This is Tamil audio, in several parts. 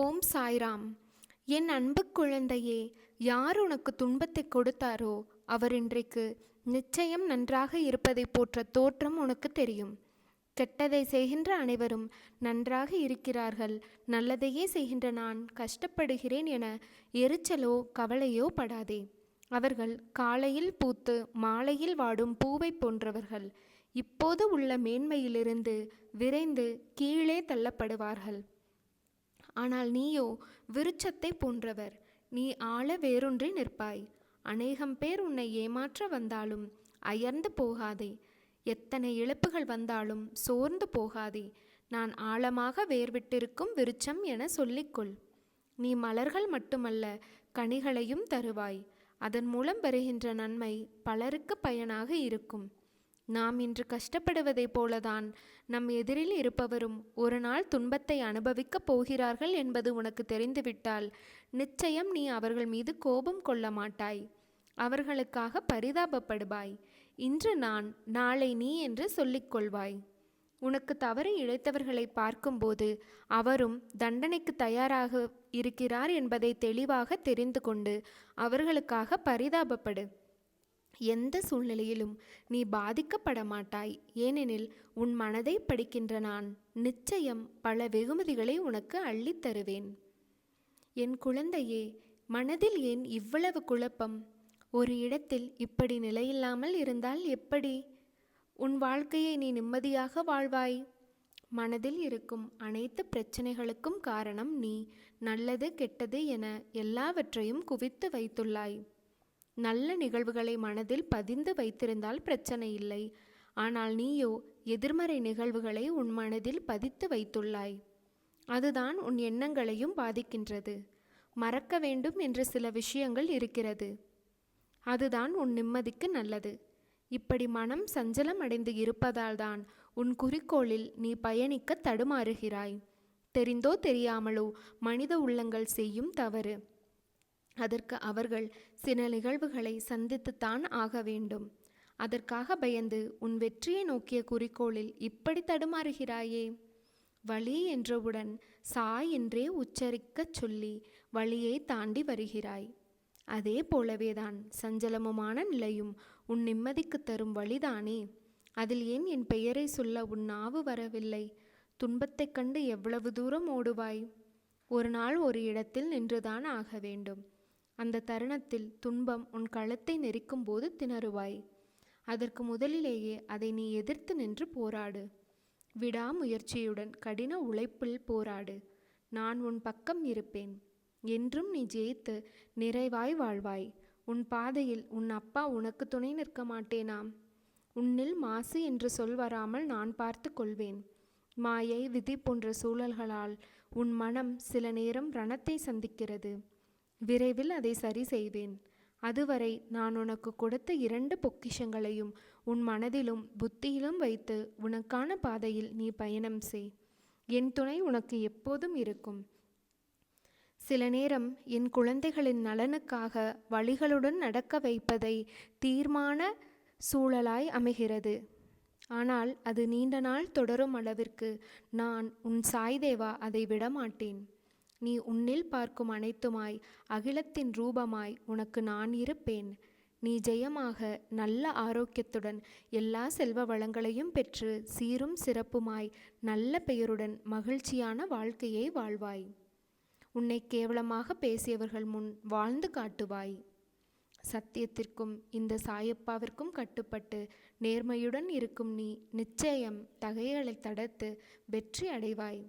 ஓம் சாய்ராம். என் அன்பு குழந்தையே யார் உனக்கு துன்பத்தை கொடுத்தாரோ அவர் இன்றைக்கு நிச்சயம் நன்றாக இருப்பதை போன்ற தோற்றம் உனக்கு தெரியும். கெட்டதை செய்கின்ற அனைவரும் நன்றாக இருக்கிறார்கள். நல்லதையே செய்கின்ற நான் கஷ்டப்படுகிறேன் என எரிச்சலோ கவலையோ படாதே. அவர்கள் காலையில் பூத்து மாலையில் வாடும் பூவை போன்றவர்கள். இப்போது உள்ள மேன்மையிலிருந்து விரைந்து கீழே தள்ளப்படுவார்கள். ஆனால் நீயோ விருட்சத்தை போன்றவர். நீ ஆள வேறொன்றி நிற்பாய். அநேகம் பேர் உன்னை ஏமாற்ற வந்தாலும் அயர்ந்து போகாதே. எத்தனை இழப்புகள் வந்தாலும் சோர்ந்து போகாதே. நான் ஆழமாக வேர்விட்டிருக்கும் விருட்சம் என சொல்லிக்கொள். நீ மலர்கள் மட்டுமல்ல கனிகளையும் தருவாய். அதன் மூலம் வருகின்ற நன்மை பலருக்கு பயனாக இருக்கும். நாம் இன்று கஷ்டப்படுவதைப் போலதான் நம் எதிரில் இருப்பவரும் ஒரு நாள் துன்பத்தை அனுபவிக்கப் போகிறார்கள் என்பது உனக்கு தெரிந்துவிட்டால் நிச்சயம் நீ அவர்கள் மீது கோபம் கொள்ள மாட்டாய். அவர்களுக்காக பரிதாபப்படுவாய். இன்று நான் நாளை நீ என்று சொல்லிக்கொள்வாய் உனக்கு தவறு இழைத்தவர்களை பார்க்கும்போது அவரும் தண்டனைக்கு தயாராக இருக்கிறார் என்பதை தெளிவாக தெரிந்து கொண்டு அவர்களுக்காக பரிதாபப்படு. எந்த சூழ்நிலையிலும் நீ பாதிக்கப்பட மாட்டாய் ஏனெனில் உன் மனதை படிக்கின்ற நான் நிச்சயம் பல வெகுமதிகளை உனக்கு அள்ளித் தருவேன். என் குழந்தையே மனதில் ஏன் இவ்வளவு குழப்பம்? ஒரு இடத்தில் இப்படி நிலையில்லாமல் இருந்தால் எப்படி? உன் வாழ்க்கையை நீ நிம்மதியாக வாழ்வாய். மனதில் இருக்கும் அனைத்து பிரச்சனைகளுக்கும் காரணம் நீ நல்லது கெட்டது என எல்லாவற்றையும் குவித்து வைத்துள்ளாய். நல்ல நிகழ்வுகளை மனதில் பதிந்து வைத்திருந்தால் பிரச்சனை இல்லை. ஆனால் நீயோ எதிர்மறை நிகழ்வுகளை உன் மனதில் பதித்து வைத்துள்ளாய். அதுதான் உன் எண்ணங்களையும் பாதிக்கின்றது. மறக்க வேண்டும் என்ற சில விஷயங்கள் இருக்கிறது. அதுதான் உன் நிம்மதிக்கு நல்லது. இப்படி மனம் சஞ்சலம் அடைந்து இருப்பதால்தான் உன் குறிக்கோளில் நீ பயணிக்க தடுமாறுகிறாய். தெரிந்தோ தெரியாமலோ மனித உள்ளங்கள் செய்யும் தவறு. அதற்கு அவர்கள் சில நிகழ்வுகளை சந்தித்துத்தான் ஆக வேண்டும். அதற்காக பயந்து உன் வெற்றியை நோக்கிய குறிக்கோளில் இப்படி தடுமாறுகிறாயே? வழி என்றவுடன் சாய் என்றே உச்சரிக்கச் சொல்லி வழியை தாண்டி வருகிறாய். அதே போலவேதான் சஞ்சலமுமான நிலையும் உன் நிம்மதிக்கு தரும் வழிதானே? அதில் ஏன் என் பெயரை சொல்ல உன் நாவு வரவில்லை? துன்பத்தைக் கண்டு எவ்வளவு தூரம் ஓடுவாய்? ஒரு நாள் ஒரு இடத்தில் நின்றுதான் ஆக வேண்டும். அந்த தருணத்தில் துன்பம் உன் களத்தை நெரிக்கும் போது திணறுவாய். அதற்கு முதலிலேயே அதை நீ எதிர்த்து நின்று போராடு. விடாமுயற்சியுடன் கடின உழைப்பில் போராடு. நான் உன் பக்கம் இருப்பேன். என்றும் நீ ஜெயித்து நிறைவாய் வாழ்வாய். உன் பாதையில் உன் அப்பா உனக்கு துணை நிற்க மாட்டேனாம். உன்னில் மாசு என்று சொல் வராமல் நான் பார்த்து கொள்வேன். மாயை விதி போன்ற சூழல்களால் உன் மனம் சில நேரம் ரணத்தை சந்திக்கிறது. விரைவில் அதை சரி செய்வேன். அதுவரை நான் உனக்கு கொடுத்த இரண்டு பொக்கிஷங்களையும் உன் மனதிலும் புத்தியிலும் வைத்து உனக்கான பாதையில் நீ பயணம் செய். என் துணை உனக்கு எப்போதும் இருக்கும். சில நேரம் என் குழந்தைகளின் நலனுக்காக வழிகளுடன் நடக்க வைப்பதை தீர்மான சூழலாய் அமைகிறது. ஆனால் அது நீண்ட நாள் தொடரும் அளவிற்கு நான் உன் சாய்தேவா அதை விடமாட்டேன். நீ உன்னில் பார்க்கும் அனைத்துமாய் அகிலத்தின் ரூபமாய் உனக்கு நான் இருப்பேன். நீ ஜெயமாக நல்ல ஆரோக்கியத்துடன் எல்லா செல்வ வளங்களையும் பெற்று சீரும் சிறப்புமாய் நல்ல பெயருடன் மகிழ்ச்சியான வாழ்க்கையை வாழ்வாய். உன்னை கேவலமாக பேசியவர்கள் முன் வாழ்ந்து காட்டுவாய். சத்தியத்திற்கும் இந்த சாயப்பாவிற்கும் கட்டுப்பட்டு நேர்மையுடன் இருக்கும் நீ நிச்சயம் தகைகளை தடுத்து வெற்றி அடைவாய்.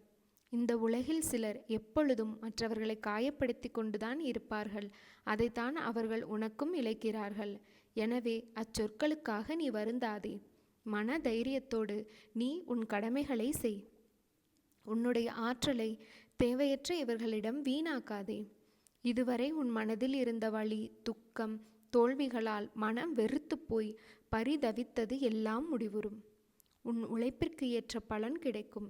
இந்த உலகில் சிலர் எப்பொழுதும் மற்றவர்களை காயப்படுத்தி கொண்டுதான் இருப்பார்கள். அதைத்தான் அவர்கள் உனக்கும் இழைக்கிறார்கள். எனவே அச்சொற்களுக்காக நீ வருந்தாதே. மன தைரியத்தோடு நீ உன் கடமைகளை செய். உன்னுடைய ஆற்றலை தேவையற்ற இவர்களிடம் வீணாக்காதே. இதுவரை உன் மனதில் இருந்த வழி துக்கம் தோல்விகளால் மனம் வெறுத்து போய் பரிதவித்தது எல்லாம் முடிவுறும். உன் உழைப்பிற்கு ஏற்ற பலன் கிடைக்கும்.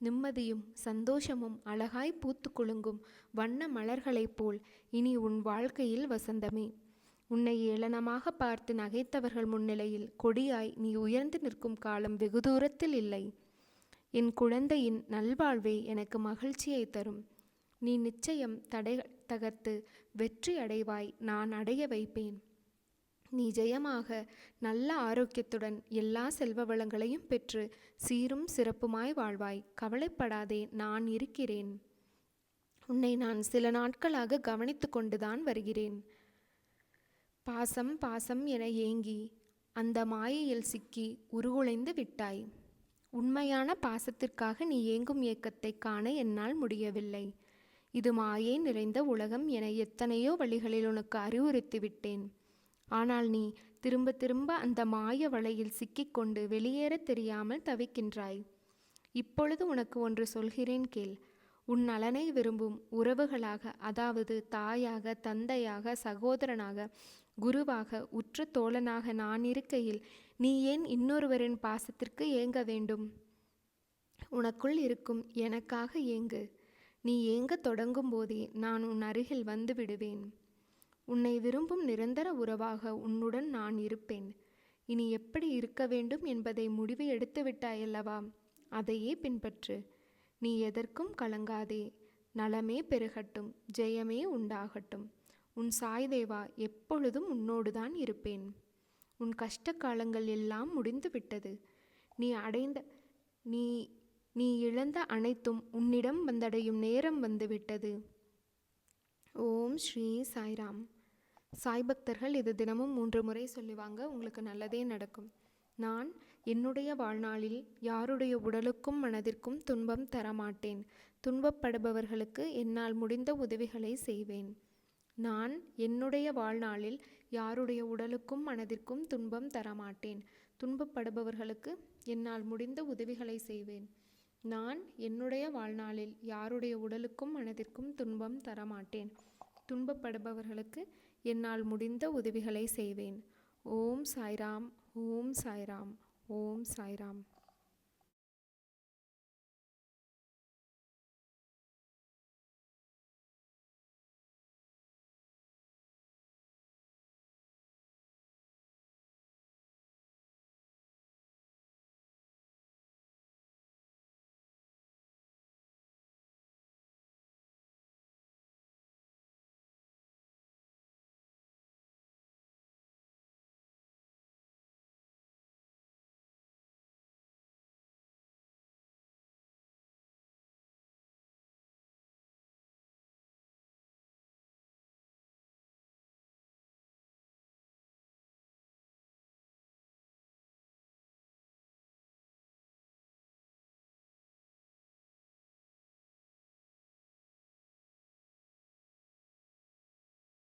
நிம்மதியும் சந்தோஷமும் அழகாய் பூத்து குலுங்கும் வண்ண மலர்களைப் போல் இனி உன் வாழ்க்கையில் வசந்தமே. உன்னை ஏளனமாக பார்த்து நகைத்தவர்கள் முன்னிலையில் கொடியாய் நீ உயர்ந்து நிற்கும் காலம் வெகு தூரத்தில் இல்லை. என் குழந்தையின் நல்வாழ்வே எனக்கு மகிழ்ச்சியை தரும். நீ நிச்சயம் தடை தகர்த்து வெற்றி அடைவாய் நான் அடைய வைப்பேன். நீ ஜெயமாக நல்ல ஆரோக்கியத்துடன் எல்லா செல்வ வளங்களையும் பெற்று சீரும் சிறப்புமாய் வாழ்வாய். கவலைப்படாதே நான் இருக்கிறேன். உன்னை நான் சில நாட்களாக கவனித்து கொண்டுதான் வருகிறேன். பாசம் பாசம் என ஏங்கி அந்த மாயையில் சிக்கி உருகுலைந்து விட்டாய். உண்மையான பாசத்திற்காக நீ ஏங்கும் இயக்கத்தை காண என்னால் முடியவில்லை. இது மாயை நிறைந்த உலகம் என எத்தனையோ வழிகளில் உனக்கு அறிவுறுத்தி விட்டேன் ஆனால் நீ திரும்ப திரும்ப அந்த மாய வலையில் சிக்கிக்கொண்டு வெளியேற தெரியாமல் தவிக்கின்றாய். இப்பொழுது உனக்கு ஒன்று சொல்கிறேன் கேள். உன் நலனை விரும்பும் உறவுகளாக அதாவது தாயாக தந்தையாக சகோதரனாக குருவாக உற்ற தோழனாக நான் இருக்கையில் நீ ஏன் இன்னொருவரின் பாசத்திற்கு ஏங்க வேண்டும்? உனக்குள் இருக்கும் எனக்காக ஏங்கு. நீ ஏங்க தொடங்கும் போதே நான் உன் அருகில் வந்து விடுவேன். உன்னை விரும்பும் நிரந்தர உறவாக உன்னுடன் நான் இருப்பேன். இனி எப்படி இருக்க வேண்டும் என்பதை முடிவு எடுத்து விட்டாயல்லவா? அதையே பின்பற்று. நீ எதற்கும் கலங்காதே. நலமே பெருகட்டும். ஜெயமே உண்டாகட்டும். உன் சாய்தேவா எப்பொழுதும் உன்னோடுதான் இருப்பேன். உன் கஷ்ட காலங்கள் எல்லாம் முடிந்து விட்டது நீ அடைந்த நீ நீ இழந்த அனைத்தும் உன்னிடம் வந்தடையும் நேரம் வந்துவிட்டது. ஓம் ஸ்ரீ சாய்ராம். சாய் பக்தர்கள் இது தினமும் மூன்று முறை சொல்லுவாங்க உங்களுக்கு நல்லதே நடக்கும். நான் என்னுடைய வாழ்நாளில் யாருடைய உடலுக்கும் மனதிற்கும் துன்பம் தரமாட்டேன். துன்பப்படுபவர்களுக்கு என்னால் முடிந்த உதவிகளை செய்வேன். நான் என்னுடைய வாழ்நாளில் யாருடைய உடலுக்கும் மனதிற்கும் துன்பம் தரமாட்டேன். துன்பப்படுபவர்களுக்கு என்னால் முடிந்த உதவிகளை செய்வேன். நான் என்னுடைய வாழ்நாளில் யாருடைய உடலுக்கும் மனதிற்கும் துன்பம் தரமாட்டேன். துன்பப்படுபவர்களுக்கு என்னால் முடிந்த உதவிகளை செய்வேன். ஓம் சாய்ராம் ஓம் சாய்ராம் ஓம் சாய்ராம்.